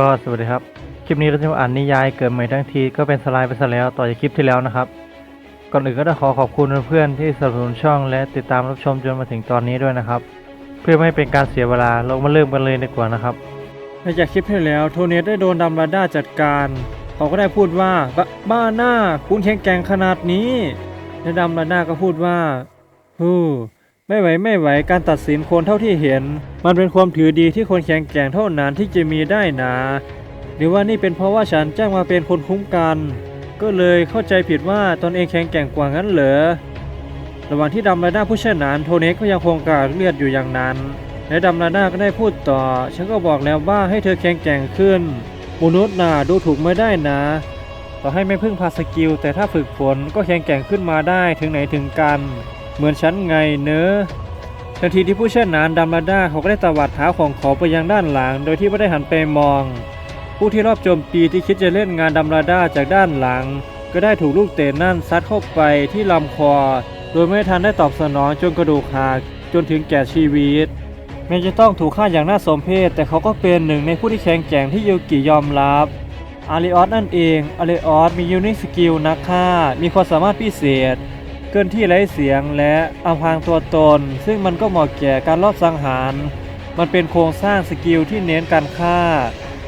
ก็สวัสดีครับ คลิปนี้เราจะมาอ่านนิยายเกิดใหม่ทั้งทีก็เป็นสไลด์ไปซะแล้วต่อจากคลิปที่แล้วนะครับ ก่อนอื่นก็ต้องขอขอบคุณเพื่อนๆที่สนับสนุนช่องและติดตามรับชมจนมาถึงตอนนี้ด้วยนะครับ เพื่อไม่ให้เป็นการเสียเวลาเรามาเริ่มกันเลยดีกว่านะครับในจากคลิปที่แล้วโทเนสได้โดนดัมราด้าจัดการเขาก็ได้พูดว่าบบ้าหน้าคุณแข็งแกร่งขนาดนี้และดัมราด้าก็พูดว่าฮู้ ไม่ไหวไม่ไหวการตัดสินคนเท่าที่เห็น มันเป็นความถือดีที่คนแข็งแกร่งเท่านั้นที่จะมีได้นะ หรือว่านี่เป็นเพราะว่าฉันจ้างมาเป็นคนคุ้มกัน ก็เลยเข้าใจผิดว่าตนเองแข็งแกร่งกว่างั้นเหรอระหว่างที่ดำราด้าผู้เชี่ยวชาญโทเน็กก็ยังคงกาดเลือดอยู่อย่างนั้น และดำราด้าก็ได้พูดต่อ ฉันก็บอกแล้วว่าให้เธอแข็งแกร่งขึ้นมนุษย์น่ะดูถูกไม่ได้นะ ต่อให้ไม่พึ่งพาสกิลแต่ถ้าฝึกฝนก็แข็งแกร่งขึ้นมาได้ถึงไหนถึงกัน เหมือนฉันไงเนอะทันทีที่ผู้เชี่ยวชาญดัมราด้าเขาก็ได้ตวัดเท้าของเขาไปยังด้านหลัง โดยที่ไม่ได้หันไปมอง ผู้ที่รอบโจมตีที่คิดจะเล่นงานดัมราด้าจากด้านหลัง ก็ได้ถูกลูกเตะนั่นซัดเข้าไปที่ลำคอ โดยไม่ทันได้ตอบสนองจนกระดูกหักจนถึงแก่ชีวิตแม้จะต้องถูกฆ่าอย่างน่าสมเพชแต่เขาก็เป็นหนึ่งในผู้ที่แข็งแกร่งที่ยูกิยอมรับอาริออสนั่นเองอาริออสมียูนิคสกิลนักฆ่า มีความสามารถพิเศษ เกินที่ไร้เสียงและอำพรางตัวตน ซึ่งมันก็เหมาะแก่การลอบสังหาร มันเป็นโครงสร้างสกิลที่เน้นการฆ่า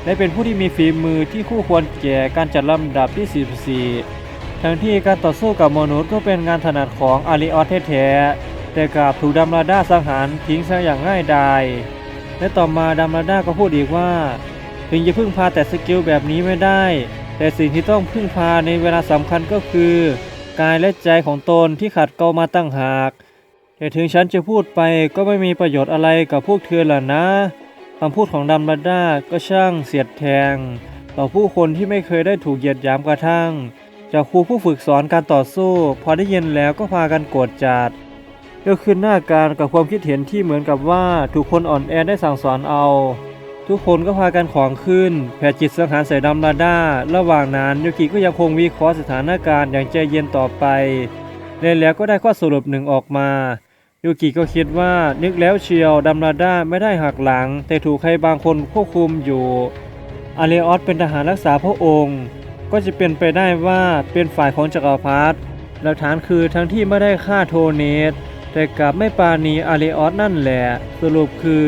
และเป็นผู้ที่มีฝีมือที่คู่ควรแก่การจัดลำดับที่ 44 ทั้งที่การต่อสู้กับมนุษย์ก็เป็นงานถนัดของอาริออสแท้ๆแต่กลับถูกดัมราด้าสังหารทิ้งซะอย่างง่ายดายและต่อมาดัมราด้าก็พูดอีกว่า ถึงจะพึ่งพาแต่สกิลแบบนี้ไม่ได้ แต่สิ่งที่ต้องพึ่งพาในเวลาสำคัญก็คือ กายและใจของตนที่ขัดเกลามาตั้งหาก แต่ถึงฉันจะพูดไปก็ไม่มีประโยชน์อะไรกับพวกเธอล่ะนะคำพูดของดัมราด้าก็ช่างเสียดแทง ต่อผู้คนที่ไม่เคยได้ถูกเหยียดหยามกระทั่ง จากครูผู้ฝึกสอนการต่อสู้ พอได้ยินแล้วก็พากันโกรธจัดยกขึ้นหน้าการกับความคิดเห็นที่เหมือนกับว่าถูกคนอ่อนแอได้สั่งสอนเอา ทุกคนก็พากันของขึ้น แผ่จิตสังหารใส่ดัมราด้า ระหว่างนั้นยูกิก็ยังคงวิเคราะห์สถานการณ์อย่างใจเย็นต่อไปและแล้วก็ได้ข้อสรุปหนึ่งออกมายูกิก็คิดว่านึกแล้วเชียวดัมราด้าไม่ได้หักหลัง แต่ถูกใครบางคนควบคุมอยู่อาเลออสเป็นทหารรักษาพระองค์ ก็จะเป็นไปได้ว่าเป็นฝ่ายของจักรพรรดิหลักฐานคือทั้งที่ไม่ได้ฆ่าโทเนสแต่กลับไม่ปราณีอาเลออสนั่นแหละ สรุปคือ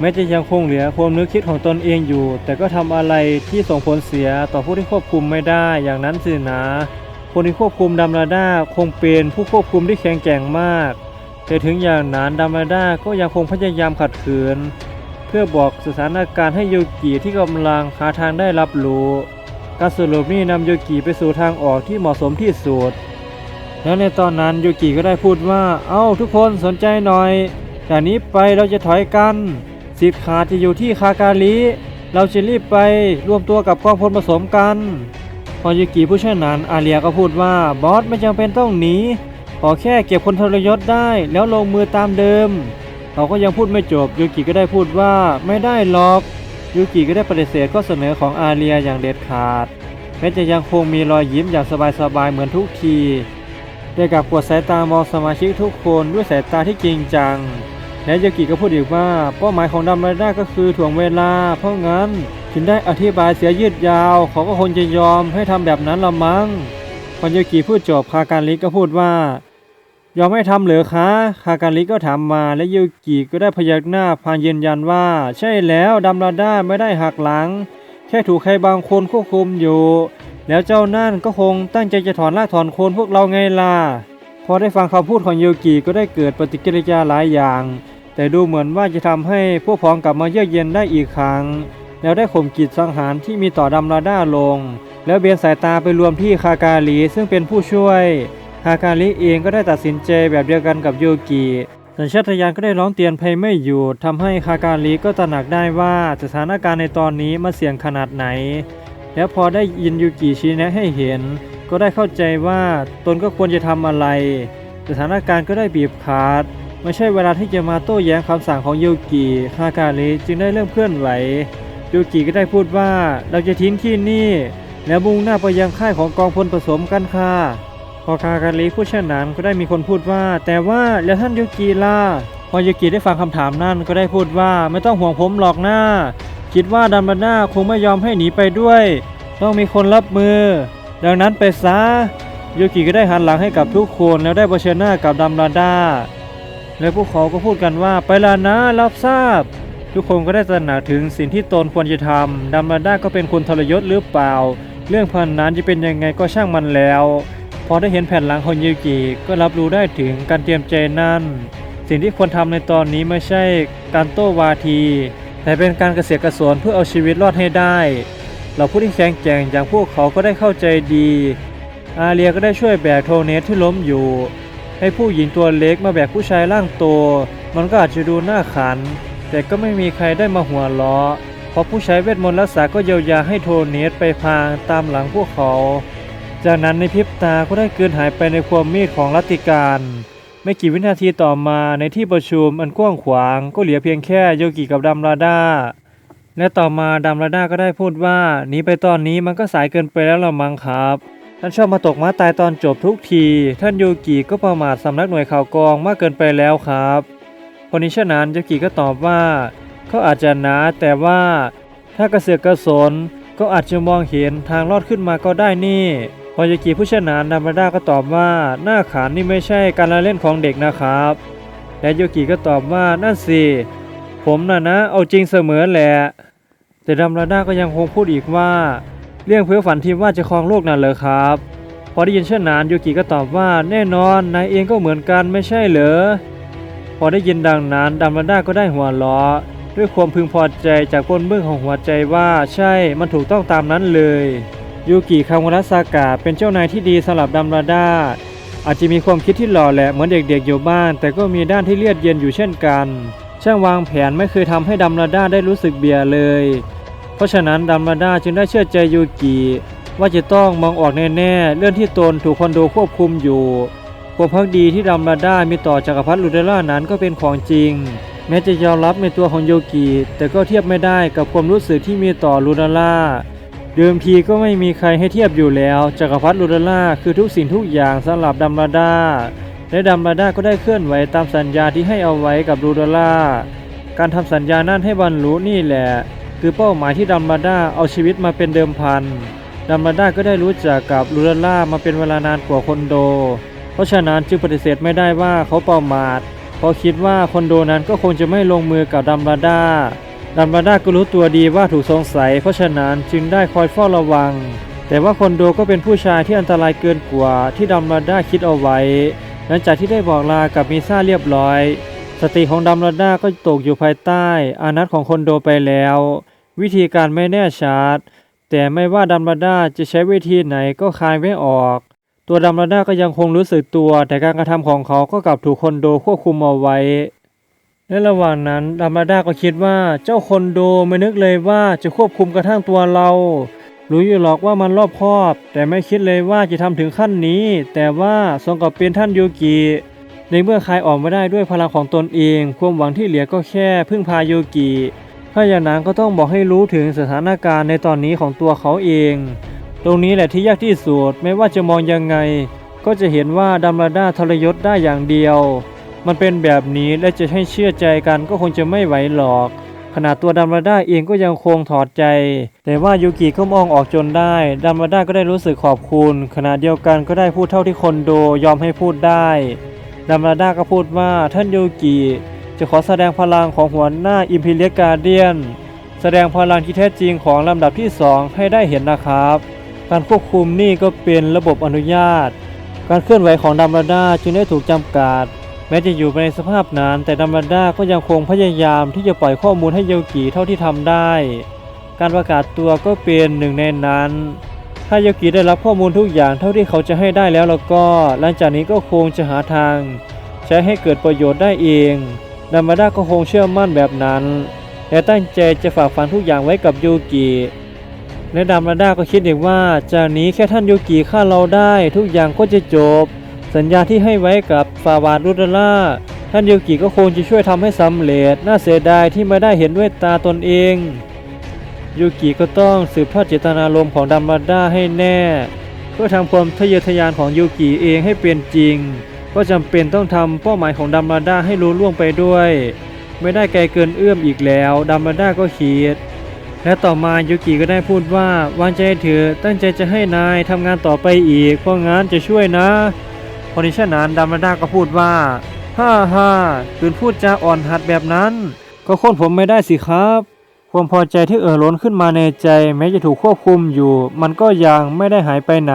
แม้จะยังคงเหลือความนึกคิดของตนเองอยู่ แต่ก็ทำอะไรที่ส่งผลเสียต่อผู้ที่ควบคุมไม่ได้อย่างนั้นสินะคนที่ควบคุมดัมราดาคงเป็นผู้ควบคุมที่แข็งแกร่งมาก แต่ถึงอย่างนั้นดัมราดาก็ยังคงพยายามขัดขืน เพื่อบอกสถานการณ์ให้โยกิที่กำลังหาทางได้รับรู้การสรุปนี้นำยูกิไปสู่ทางออกที่เหมาะสมที่สุดแล้วในตอนนั้นโยกิก็ได้พูดว่า เอ้าทุกคนสนใจหน่อย จากนี้ไปเราจะถอยกัน สิทธิ์ขาดจะอยู่ที่คาการิเราจะรีบไปร่วมตัวกับกองพลผสมกันพอยูกิผู้ชี่ยวชาญอาเลียก็พูดว่าบอสไม่จำเป็นต้องหนีขอแค่เก็บคนทรยศได้แล้วลงมือตามเดิมเขาก็ยังพูดไม่จบยูกิก็ได้พูดว่าไม่ได้หรอกยูกิก็ได้ปฏิเสธข้อเสนอของอาเลียอย่างเด็ดขาดแม้จะยังคงมีรอยยิ้มอย่างสบายๆเหมือนทุกทีแต่กลับกวดสายตามองสมาชิกทุกคนด้วยสายตาที่จริงจัง และยากิก็พูดอีกว่าเป้าหมายของดัมราด้าก็คือถ่วงเวลา เพราะงั้นถึงได้อธิบายเสียยืดยาวเขาก็คงจะยอมให้ทำแบบนั้นละมั้งพอยากิพูดจบคาการลิก็พูดว่า ยอมให้ทำเหรือคะคาการลิก็ถามมาและยูกิก็ได้พยักหน้าพางยืนยันว่า ใช่แล้วดัมราด้าไม่ได้หักหลัง แค่ถูกใครบางคนควบคุมอยู่ แล้วเจ้านั่นก็คงตั้งใจจะถอนรากถอนโคนพวกเราไงล่ะพอได้ฟังคำพูดของยูกิก็ได้เกิดปฏิกิริยาหลายอย่าง แต่ดูเหมือนว่าจะทำให้พวกพ้องกลับมาเยือกเย็นได้อีกครั้ง แล้วได้ข่มกิจสังหารที่มีต่อดัมราด้าลง แล้วเบียนสายตาไปรวมที่คาการีซึ่งเป็นผู้ช่วยคาการิเองก็ได้ตัดสินใจแบบเดียวกันกับยูกิสัญชาตญาณก็ได้ร้องเตือนภัยไม่หยุดทำให้คาการิก็ตระหนักได้ว่าสถานการณ์ในตอนนี้มันเสี่ยงขนาดไหน แล้วพอได้ยินยูกิชี้แนะให้เห็น ก็ได้เข้าใจว่าตนก็ควรจะทำอะไร สถานการณ์ก็ได้บีบขาด ไม่ใช่เวลาที่จะมาโต้แย้งคำสั่งของยูกิคาการิจึงได้เริ่มเคลื่อนไหวยูกิก็ได้พูดว่าเราจะทิ้งที่นี่ แล้วมุ่งหน้าไปยังค่ายของกองพลผสมกันค่ะพอคาการิพูดเช่นนั้นก็ได้มีคนพูดว่า แต่ว่าแล้วท่านยูกิล่ะพอยูกิได้ฟังคำถามนั่นก็ได้พูดว่าไม่ต้องห่วงผมหรอกนะฉคิดว่าดัมเบลดาคงไม่ยอมให้หนีไปด้วย ต้องมีคนรับมือ ดังนั้นไปซะยูกิก็ได้หันหลังให้กับทุกคนแล้วได้เผชิญหน้ากับดัมเบลดา และพวกเขาก็พูดกันว่าไปละนะรับทราบ ทุกคนก็ได้ตระหนักถึงสิ่งที่ตนควรจะทำดัมเบลดาก็เป็นคนทรยศหรือเปล่า เรื่องพันนั้นจะเป็นยังไงก็ช่างมันแล้ว พอได้เห็นแผ่นหลังของยูกิก็รับรู้ได้ถึงการเตรียมใจนั่น สิ่งที่ควรทำในตอนนี้ไม่ใช่การโต้วาที แต่เป็นการกระเสียกกระสนเพื่อเอาชีวิตรอดให้ได้เราผู้ที่แข็งแกร่งอย่างพวกเขาก็ได้เข้าใจดี อาเรียก็ได้ช่วยแบกโทเนสที่ล้มอยู่ ให้ผู้หญิงตัวเล็กมาแบกผู้ชายร่างโต มันก็อาจจะดูน่าขัน แต่ก็ไม่มีใครได้มาหัวล้อ เพราะผู้ใช้เวทมนต์รักษาก็เยียวยาให้โทเนสไปพางตามหลังพวกเขา จากนั้นในพริบตาก็ได้เกินหายไปในความมืดของรัติการ ไม่กี่วินาทีต่อมาในที่ประชุมอันกว้างขวางก็เหลือเพียงแค่โยกิกับดัมราดาและต่อมาดัมราดาก็ได้พูดว่าหนีไปตอนนี้มันก็สายเกินไปแล้วละมั้งครับ ท่านชอบมาตกม้าตายตอนจบทุกที ท่านโยกิก็ประมาทสำนักหน่วยข่าวกรองมากเกินไปแล้วครับคนนี้ฉะนั้นโยกิก็ตอบว่า เขาอาจจะนะแต่ว่า ถ้ากระเสือกกระสนก็อาจจะมองเห็นทางรอดขึ้นมาก็ได้นี่พอโยกิผู้ชนะดัมราดาก็ตอบว่าหน้าขานนี่ไม่ใช่การละเล่นของเด็กนะครับ และโยกิก็ตอบว่านั่นสิผมน่ะนะ เอาจริงเสมอแหละแต่ดัมราดาก็ยังคงพูดอีกว่า เรื่องเพื่อฝันทีมว่าจะครองโลกนั่นเลยครับ พอได้ยินเช่นนั้นโยกิก็ตอบว่าแน่นอนนายเองก็เหมือนกันไม่ใช่เหรอ พอได้ยินดังนั้นดัมราดาก็ได้หัวเราะด้วยความพึงพอใจจากก้นเบื้องของหัวใจว่าใช่มันถูกต้องตามนั้นเลยยูกิคาวระซากะเป็นเจ้านายที่ดีสำหรับดัมราดาอาจจะมีความคิดที่หล่อแหละเหมือนเด็กๆอยู่บ้าน แต่ก็มีด้านที่เลือดเย็นอยู่เช่นกัน ช่างวางแผนไม่เคยทำให้ดัมราดาได้รู้สึกเบียเลย เพราะฉะนั้นดัมราดาจึงได้เชื่อใจยูกิว่าจะต้องมองออกแน่ๆเรื่องที่ตนถูกคอนโดควบคุมอยู่ความพักดีที่ดัมราดามีต่อจักรพรรดิลูเดล่านั้นก็เป็นของจริง แม้จะยอมรับในตัวของโยกิแต่ก็เทียบไม่ได้กับความรู้สึกที่มีต่อลูเดล่าเดิมทีก็ไม่มีใครให้เทียบอยู่แล้วจักรพรรดิลูเดล่าคือทุกสิ่งทุกอย่างสำหรับดัมราดาและดัมราดาก็ได้เคลื่อนไหวตามสัญญาที่ให้เอาไว้กับลูเดล่าการทำสัญญานั่นให้บรรลุนี่แหละ คือเป้าหมายที่ดัมราดาเอาชีวิตมาเป็นเดิมพัน ดัมราดาก็ได้รู้จักกับลูเดล่ามาเป็นเวลานานกว่าคนโด เพราะฉะนั้นจึงปฏิเสธไม่ได้ว่าเขาประมาทเพราะคิดว่าคนโดนั้นก็คงจะไม่ลงมือกับดัมราดาดัมราดาก็รู้ตัวดีว่าถูกสงสัย เพราะฉะนั้นจึงได้คอยเฝ้าระวัง แต่ว่าคนโดก็เป็นผู้ชายที่อันตรายเกินกว่าที่ดัมราดาคิดเอาไว้ หลังจากที่ได้บอกลากับมิซ่าเรียบร้อย สติของดัมรดาก็ตกอยู่ภายใต้อานัตของคนโดไปแล้ว วิธีการไม่แน่ชัดแต่ไม่ว่าดัมรดาจะใช้วิธีไหนก็คายไม่ออก ตัวดัมรดาก็ยังคงรู้สึกตัว แต่การกระทำของเขาก็กลับถูกคนโดควบคุมเอาไว้ในระหว่างนั้นดัมราดาก็คิดว่าเจ้าคนโดไม่นึกเลยว่าจะควบคุมกระทั่งตัวเรารู้อยู่หรอกว่ามันรอบคอบ แต่ไม่คิดเลยว่าจะทำถึงขั้นนี้ แต่ว่าทรงกับเป็นท่านโยกิ ในเมื่อคายออกไม่ได้ด้วยพลังของตนเอง ความหวังที่เหลือก็แค่พึ่งพาโยกิถ้าอย่างนั้นก็ต้องบอกให้รู้ถึงสถานการณ์ในตอนนี้ของตัวเขาเอง ตรงนี้แหละที่ยากที่สุดไม่ว่าจะมองยังไง ก็จะเห็นว่าดัมราดาทรยศได้อย่างเดียว มันเป็นแบบนี้และจะให้เชื่อใจกันก็คงจะไม่ไหวหรอก ขนาดตัวดัมราดาเองก็ยังคงถอดใจ แต่ว่ายูกิก็มองออกจนได้ดัมราดาก็ได้รู้สึกขอบคุณ ขณะเดียวกันก็ได้พูดเท่าที่คนโดยอมให้พูดได้ ดัมราดาก็พูดว่าท่านยูกิจะขอแสดงพลังของหัวหน้าอิมพีเรียการเดียน แสดงพลังที่แท้จริงของลำดับที่ 2 ให้ได้เห็นนะครับ การควบคุมนี่ก็เป็นระบบอนุญาต การเคลื่อนไหวของดัมราดาจึงได้ถูกจำกัด แม้จะอยู่ในสภาพนั้นแต่ดัมราดาก็ยังคงพยายามที่จะปล่อยข้อมูลให้โยกิเท่าที่ทำได้ การประกาศตัวก็เป็นหนึ่งในนั้น ถ้าโยกิได้รับข้อมูลทุกอย่างเท่าที่เขาจะให้ได้แล้วแล้วก็ หลังจากนี้ก็คงจะหาทาง ใช้ให้เกิดประโยชน์ได้เองดัมราดาก็คงเชื่อมั่นแบบนั้นและตั้งใจจะฝากฝังทุกอย่างไว้กับโยกิและดัมราดาก็คิดเอีกว่าจากนี้แค่ท่านโยกิฆ่าเราได้ ทุกอย่างก็จะจบ สัญญาที่ให้ไว้กับฟาวาดรุดล่าท่านโยกิก็คงจะช่วยทำให้สำเร็จ น่าเสียดายที่ไม่ได้เห็นด้วยตาตนเอง ยูกิก็ต้องสืบทอดเจตนารมณ์ของดัมราดาให้แน่ เพื่อทำความทะเยอทะยานของโยกิเองให้เป็นจริง ก็จำเป็นต้องทำเป้าหมายของดัมราดาให้รู้ล่วงไปด้วย ไม่ได้ไกลเกินเอื้อมอีกแล้วดัมราดาก็คิดและต่อมายูกิก็ได้พูดว่าวางใจเถอะตั้งใจจะให้นายทำงานต่อไปอีกเพราะงั้นจะช่วยนะพอนิชนานดามาดาก็พูดว่าฮ่าฮ่าคืนพูดจาอ่อนหัดแบบนั้น ก็ค้นผมไม่ได้สิครับ ความพอใจที่เอ่อล้นขึ้นมาในใจ แม้จะถูกควบคุมอยู่ มันก็ยังไม่ได้หายไปไหน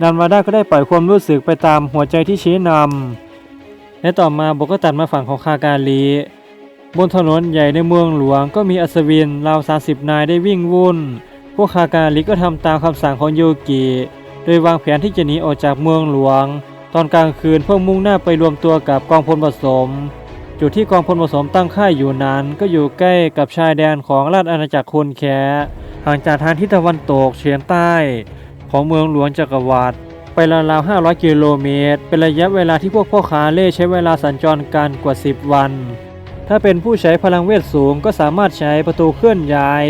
นันมาด้าก็ได้ปล่อยความรู้สึกไปตามหัวใจที่ชี้นำและต่อมาโบก็ตัดมาฝั่งของคาการีบนถนนใหญ่ในเมืองหลวงก็มีอัศวินราว30นายได้วิ่งวุ่น พวกคาการีก็ทำตามคำสั่งของโยกิโดยวางแผนที่จะหนีออกจากเมืองหลวง ตอนกลางคืนพวกมุ่งหน้าไปรวมตัวกับกองพลผสม จุดที่กองพลผสมตั้งค่ายอยู่นั้น ก็อยู่ใกล้กับชายแดนของราชอาณาจักรคนแคะห่างจากทางทิศตะวันตกเฉียงใต้ ของเมืองหลวงจักรวรรดิไปราวๆ500 กิโลเมตร เป็นระยะเวลาที่พวกพ่อค้าเล่ใช้เวลาสัญจรกันกว่า 10 วัน ถ้าเป็นผู้ใช้พลังเวทสูงก็สามารถใช้ประตูเคลื่อนย้าย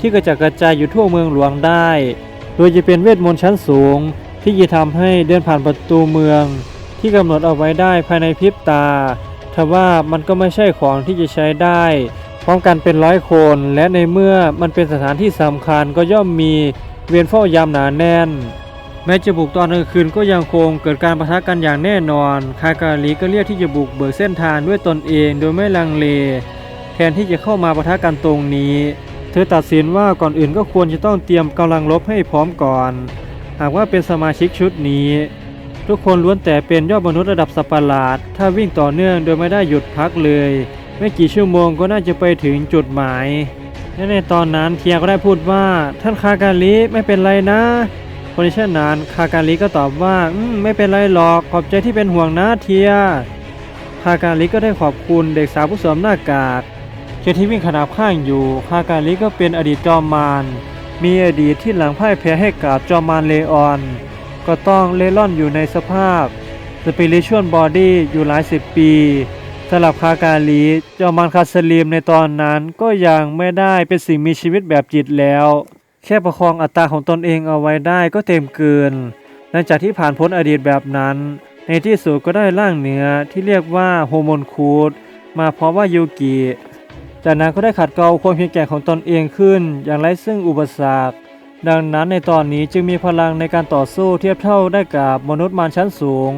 ที่กระจัดกระจายอยู่ทั่วเมืองหลวงได้ โดยจะเป็นเวทมนต์ชั้นสูง ที่จะทำให้เดินผ่านประตูเมือง ที่กำหนดเอาไว้ได้ภายในพริบตา ทว่ามันก็ไม่ใช่ของที่จะใช้ได้ พร้อมกันเป็นร้อยคน และในเมื่อมันเป็นสถานที่สำคัญก็ย่อมมีเวียนเฝ้ายามหนาแน่น แม้จะบุกตอนกลางคืนก็ยังคงเกิดการประทะกันอย่างแน่นอนคาการีก็เรียกที่จะบุกเบิกเส้นทางด้วยตนเองโดยไม่ลังเล แทนที่จะเข้ามาประทะกันตรงนี้ เธอตัดสินว่าก่อนอื่นก็ควรจะต้องเตรียมกำลังรบให้พร้อมก่อน หากว่าเป็นสมาชิกชุดนี้ ทุกคนล้วนแต่เป็นยอดมนุษย์ระดับสัตว์ปหลาด ถ้าวิ่งต่อเนื่องโดยไม่ได้หยุดพักเลย ไม่กี่ชั่วโมงก็น่าจะไปถึงจุดหมาย และในตอนนั้นเทียก็ได้พูดว่าท่านคาการีไม่เป็นไรนะคนที่เช่นนั้นคาการีก็ตอบว่าอืไม่เป็นไรหรอกขอบใจที่เป็นห่วงนะเทียคาการีก็ได้ขอบคุณเด็กสาวผู้สวมหน้ากากเจที่วิ่งขนาบข้างอยู่คาการีก็เป็นอดีตจอมมารมีอดีตที่หลังพ่ายแพ้ให้กับจอมมารเลออน ก็ต้องเล่ร่อนอยู่ในสภาพสปิริชวลบอดี้อยู่หลายสิบปีสำหรับคาการีจอมมารคาสลีมในตอนนั้นก็ยังไม่ได้เป็นสิ่งมีชีวิตแบบจิตแล้ว แค่ประคองอัตราของตนเองเอาไว้ได้ก็เต็มเกิน หลังจากที่ผ่านพ้นอดีตแบบนั้น ในที่สุดก็ได้ร่างเนื้อที่เรียกว่าโฮโมนคูดมาพร้อมว่ายูกิจากนั้นก็ได้ขัดเกลาความเพียงแกร่งของตนเองขึ้น อย่างไร้ซึ่งอุปสรรค ดังนั้นในตอนนี้จึงมีพลังในการต่อสู้เทียบเท่าได้กับมนุษย์มารชั้นสูง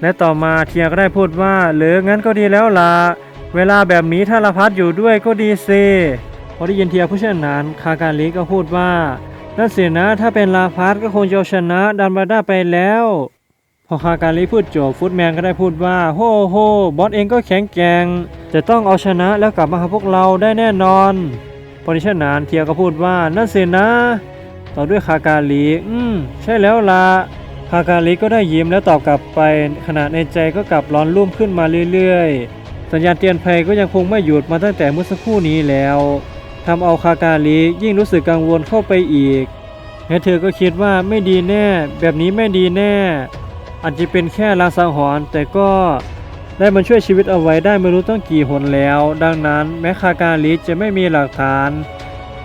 และต่อมาเทียก็ได้พูดว่าหลืองั้นก็ดีแล้วล่ะเวลาแบบนี้ถ้าละพัดอยู่ด้วยก็ดีสิพอได้ยินเทียผู้เช่นนั้นคาการลิก็พูดว่านั่นสินะถ้าเป็นลาพัดก็คงจะชนะดันบาด้าไปแล้ว พอคาการลีพูดจบฟุตแมนก็ได้พูดว่าโฮโฮบอสเองก็แข็งแกร่งจะต้องเอาชนะแล้วกลับมาหาพวกเราได้แน่นอนพอดิฉันนานเทียก็พูดว่านั่นสินะ ต่อด้วยคาการีอืมใช่แล้วล่ะคาการีก็ได้ยิ้มแล้วตอบกลับไป ขณะในใจก็กลับร้อนรุ่มขึ้นมาเรื่อยๆ สัญญาณเตือนภัยก็ยังคงไม่หยุดมาตั้งแต่เมื่อสักครู่นี้แล้วทำเอาคาการียิ่งรู้สึกกังวลเข้าไปอีกและเธอก็คิดว่าไม่ดีแน่ แบบนี้ไม่ดีแน่ อาจจะเป็นแค่ลางสังหรณ์แต่ก็ได้มันช่วยชีวิตเอาไว้ได้ไม่รู้ต้องกี่หนแล้ว ดังนั้นแม้คาการลิจะไม่มีหลักฐาน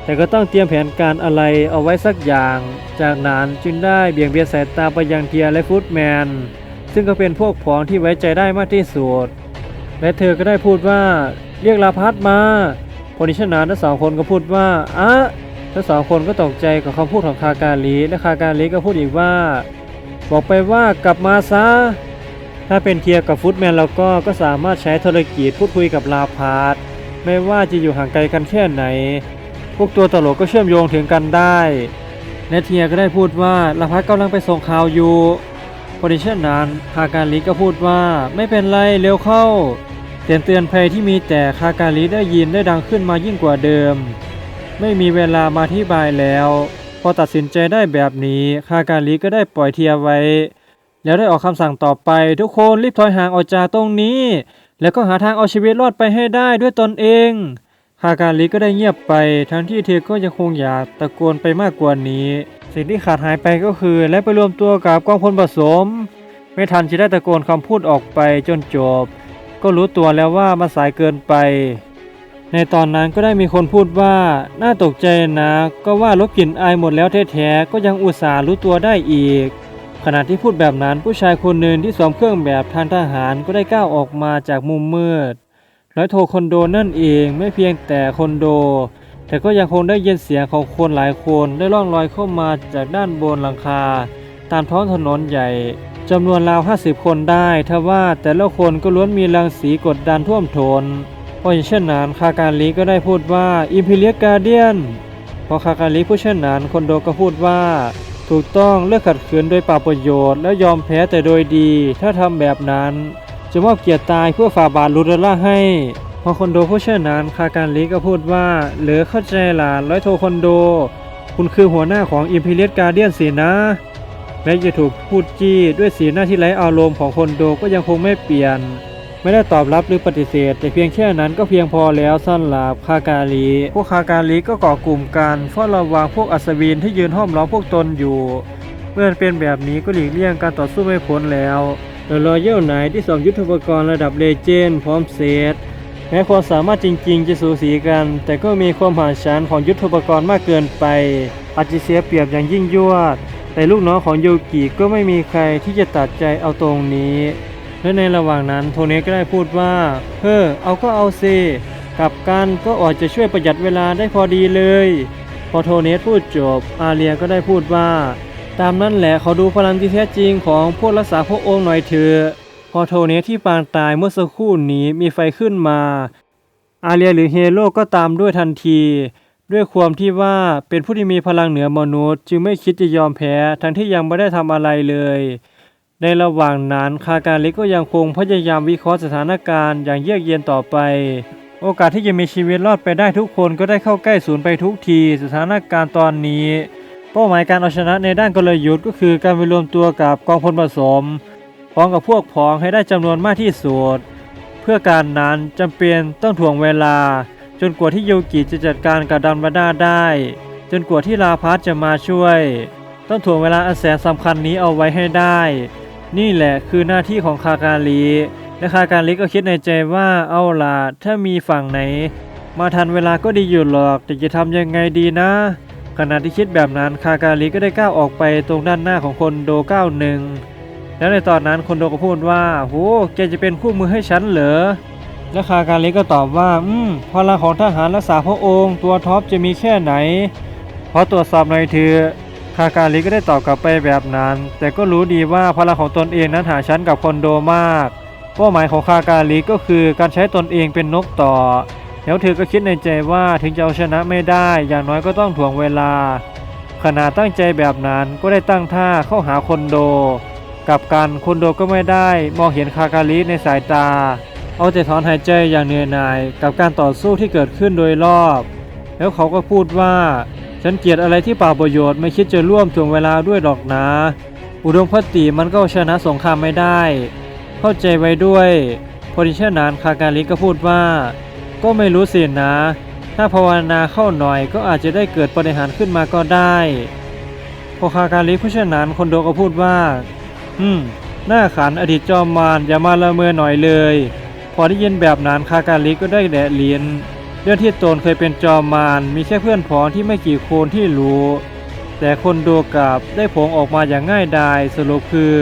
แต่ก็ต้องเตรียมแผนการอะไรเอาไว้สักอย่าง จากนั้นจึงได้เบี่ยงเบียนสายตาไปยังเทียและฟุตแมน ซึ่งก็เป็นพวกพ้องที่ไว้ใจได้มากที่สุด และเธอก็ได้พูดว่าเรียกลาพัดมาพอนิชนาทั้งสองคนก็พูดว่าอะทั้งสองคนก็ตกใจกับคำพูดของคาการีและคาการีก็พูดอีกว่า บอกไปว่ากลับมาซะ ถ้าเป็นเทียกับฟุตแมนเราก็ก็สามารถใช้ธุรกิจพูดคุยกับลาพาร์ทไม่ว่าจะอยู่ห่างไกลกันแค่ไหน พวกตัวตลกก็เชื่อมโยงถึงกันได้และเทียก็ได้พูดว่าลาพาร์ทกำลังไปส่งข่าวอยู่พอดีเช่นนั้นคาการีก็พูดว่าไม่เป็นไรเร็วเข้าเตือนเตือนภัยที่มีแต่คาการีได้ยินได้ดังขึ้นมายิ่งกว่าเดิม ไม่มีเวลามาที่บายแล้ว พอตัดสินใจได้แบบนี้คาการีก็ได้ปล่อยเทียไว้ แล้วได้ออกคำสั่งต่อไป ทุกคนรีบถอยห่างออกจากตรงนี้ แล้วก็หาทางเอาชีวิตรอดไปให้ได้ด้วยตนเอง คาการีก็ได้เงียบไป ทั้งที่เธอก็ยังคงอยากตะโกนไปมากกว่านี้ สิ่งที่ขาดหายไปก็คือ และไปรวมตัวกับกองพลผสม ไม่ทันจะได้ตะโกนคำพูดออกไปจนจบ ก็รู้ตัวแล้วว่ามันสายเกินไป ในตอนนั้นก็ได้มีคนพูดว่า น่าตกใจนะ ก็ว่าลบกลิ่นอายหมดแล้วแท้ๆก็ยังอุตส่าห์รู้ตัวได้อีกขณะที่พูดแบบนั้นผู้ชายคนหนึ่งที่สวมเครื่องแบบทางทหารก็ได้ก้าวออกมาจากมุมมืด ร้อยโทคอนโดนั่นเองไม่เพียงแต่คอนโด แต่ก็ยังคงได้ยินเสียงของคนหลายคนได้ล่องลอยเข้ามาจากด้านบนหลังคา ตามท้องถนนใหญ่จำนวนราว50 คนได้ทว่าแต่ละคนก็ล้วนมีรังสีกดดันท่วมทนเพราะเช่นนั้นคาการลีก็ได้พูดว่า Imperial Guardian พอคาการลีพูดเช่นนั้นคอนโดก็พูดว่า ถูกต้องเลิกขัดขืนโดยป่าประโยชน์ และยอมแพ้แต่โดยดี ถ้าทำแบบนั้น จะมอบเกียรติตายเพื่อฝ่าบาทลูเดล่าให้พอคอนโดพูดเช่นนั้นคาการลีก็พูดว่า เหลือเข้าใจหลานร้อยโทคอนโด คุณคือหัวหน้าของ Imperial Guardian สินะแม้จะถูกพูดจี้ด้วยสีหน้าที่ไร้อารมณ์ของคนโดก็ยังคงไม่เปลี่ยน ไม่ได้ตอบรับหรือปฏิเสธ แต่เพียงแค่นั้นก็เพียงพอแล้วสั้นหลับคาการีพวกคาการีก็ก่อกลุ่มกันเฝ้าระวังพวกอัศวินที่ยืนห้อมล้อมพวกตนอยู่ เมื่อเป็นแบบนี้ก็หลีกเลี่ยงการต่อสู้ไม่พ้นแล้ว เดอะรอยัลไนที่ส่งยุทธปกรณ์ระดับเลเจนด์พร้อมเซตแม้ความสามารถจริงๆ จะสูสีกัน แต่ก็มีความห่างชั้นของยุทธปกรณ์มากเกินไป อาจจะเสียเปรียบอย่างยิ่งยวด แต่ลูกน้องของโยกิก็ไม่มีใครที่จะตัดใจเอาตรงนี้ และในระหว่างนั้นโทเนสก็ได้พูดว่า เฮ้อเอาก็เอาสิกลับกันก็อาจจะช่วยประหยัดเวลาได้พอดีเลย พอโทเนสพูดจบ อาเรียก็ได้พูดว่า ตามนั้นแหละเขาดูพลังที่แท้จริงของพวกรักษาพระองค์หน่อยเถอะพอโทเนสที่ปางตายเมื่อสักครู่นี้มีไฟขึ้นมา อาเรียหรือเฮโร่ก็ตามด้วยทันที ด้วยความที่ว่าเป็นผู้ที่มีพลังเหนือมนุษย์ จึงไม่คิดจะยอมแพ้ ทั้งที่ยังไม่ได้ทำอะไรเลย ในระหว่างนั้นคาการลิก็ยังคงพยายามวิเคราะห์สถานการณ์อย่างเยือกเย็นต่อไป โอกาสที่จะมีชีวิตรอดไปได้ทุกคนก็ได้เข้าใกล้ศูนย์ไปทุกที สถานการณ์ตอนนี้ เป้าหมายการเอาชนะในด้านกลยุทธ์ก็คือการไปรวมตัวกับกองพลผสมพร้อมกับพวกพ้องให้ได้จำนวนมากที่สุดเพื่อการนั้นจำเป็นต้องถ่วงเวลา จนกว่าที่ยูกิจะจัดการกับดันบาดาได้ จนกว่าที่ลาพัสจะมาช่วย ต้องถ่วงเวลาอันแสนสำคัญนี้เอาไว้ให้ได้ นี่แหละคือหน้าที่ของคาการีและคาการีก็คิดในใจว่าเอาล่ะถ้ามีฝั่งไหน มาทันเวลาก็ดีอยู่หรอกแต่จะทำยังไงดีนะ ขณะที่คิดแบบนั้นคาการีก็ได้ก้าวออกไปตรงด้านหน้าของคนโดก้าวหนึ่งแล้วในตอนนั้นคนโดก็พูดว่าโหแกจะเป็นคู่มือให้ฉันเหรอและคาการิก็ตอบว่า อืมพลังของทหารรักษาพระองค์ ตัวท็อปจะมีแค่ไหนพอตรวจสอบหน่อยเถอะคาการิก็ได้ตอบกลับไปแบบนั้น แต่ก็รู้ดีว่าพลังของตนเองนั้นหาชั้นกับคนโดมากเป้าหมายของคาการิก็คือการใช้ตนเองเป็นนกต่อ แล้วเธอก็คิดในใจว่าถึงจะเอาชนะไม่ได้ อย่างน้อยก็ต้องถ่วงเวลา ขณะตั้งใจแบบนั้นก็ได้ตั้งท่าเข้าหาคนโด กับกันคนโดก็ไม่ได้มองเห็นคาการิในสายตา เอาแต่ถอนหายใจอย่างเหนื่อยหน่ายกับการต่อสู้ที่เกิดขึ้นโดยรอบ แล้วเขาก็พูดว่าฉันเกลียดอะไรที่เปล่าประโยชน์ไม่คิดจะร่วมถ่วงเวลาด้วยหรอกนะ อุดมคติมันก็ชนะสงครามไม่ได้ เข้าใจไว้ด้วยพอดีเช่นนั้นคาการิก็พูดว่า ก็ไม่รู้สินะ ถ้าภาวนาเข้าหน่อยก็อาจจะได้เกิดปฏิหารขึ้นมาก็ได้พอคาการิผู้ชนนั้นคนโดก็พูดว่า อืม หน้าขันอดีตจอมมารอย่ามาละเมอหน่อยเลย พอได้ยินแบบนั้นคาการิก็ได้แดะเลียนเรื่องที่ตนเคยเป็นจอมมารมีแค่เพื่อนพ้องที่ไม่กี่คนที่รู้ แต่คนโดกับได้ผงออกมาอย่างง่ายดายสรุปคือ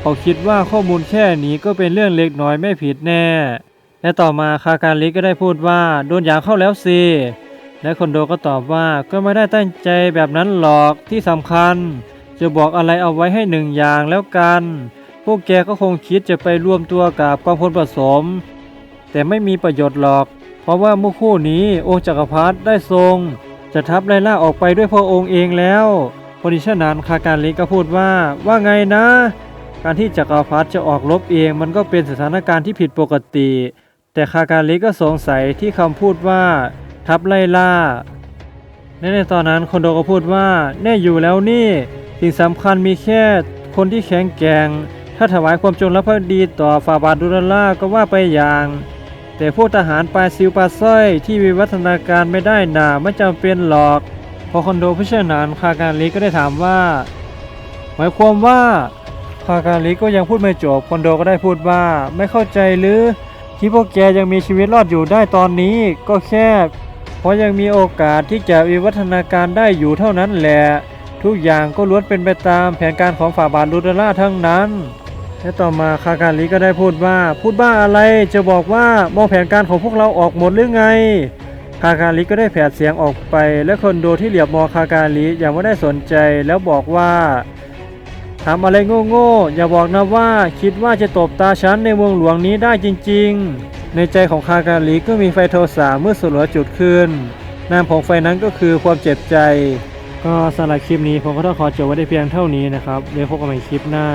เขาคิดว่าข้อมูลแค่นี้ก็เป็นเรื่องเล็กน้อยไม่ผิดแน่ และต่อมาคาการลิก็ได้พูดว่าโดนยางเข้าแล้วสิและคนโดก็ตอบว่าก็ไม่ได้ตั้งใจแบบนั้นหรอกที่สำคัญ จะบอกอะไรเอาไว้ให้หนึ่งอย่างแล้วกัน พวกแกก็คงคิดจะไปรวมตัวกับกองพลผสม แต่ไม่มีประโยชน์หรอก เพราะว่าเมื่อคู่นี้องค์จักรพรรดิได้ทรง จะทับไล่ล่าออกไปด้วยพระองค์เองแล้วพอดิฉะนั้นคาการลิก็พูดว่าว่าไงนะ การที่จักรพรรดิจะออกรบเองมันก็เป็นสถานการณ์ที่ผิดปกติ แต่คาการลิก็สงสัยที่คำพูดว่าทับไล่ล่าและในตอนนั้นคนโดก็พูดว่าแน่อยู่แล้วนี่สิ่งสำคัญมีแค่คนที่แข็งแกร่ง ถ้าถวายความจงรักภักดีต่อฝ่าบาทดุลล่าก็ว่าไปอย่าง แต่พวกทหารปลายซิวปลาสร้อยที่วิวัฒนาการไม่ได้น่ะไม่จำเป็นหรอก พอคอนโดผู้เชี่ยวชาญคาการลีก็ได้ถามว่า หมายความว่าคาการลีก็ยังพูดไม่จบคอนโดก็ได้พูดว่าไม่เข้าใจหรือ ที่พวกแกยังมีชีวิตรอดอยู่ได้ตอนนี้ก็แค่ เพราะยังมีโอกาสที่จะวิวัฒนาการได้อยู่เท่านั้นแหละ ทุกอย่างก็ล้วนเป็นไปตามแผนการของฝ่าบาทลูเดล่าทั้งนั้น และต่อมาคาการลีก็ได้พูดว่า พูดบ้าอะไรจะบอกว่ามองแผนการของพวกเราออกหมดหรือไงคาการิก็ได้แผดเสียงออกไป และคนดูที่เหลียบมองคาการิอย่างไม่ได้สนใจแล้วบอกว่า ทำอะไรโง่ๆ อย่าบอกนะว่าคิดว่าจะตบตาฉันในเมืองหลวงนี้ได้จริงๆ ในใจของคาการีก็มีไฟโทสะเมื่อสลัวจุดขึ้น นามของไฟนั้นก็คือความเจ็บใจ ก็สำหรับคลิปนี้ผมก็ต้องขอจบไว้ได้เพียงเท่านี้นะครับเดี๋ยวพบกันใหม่คลิปหน้า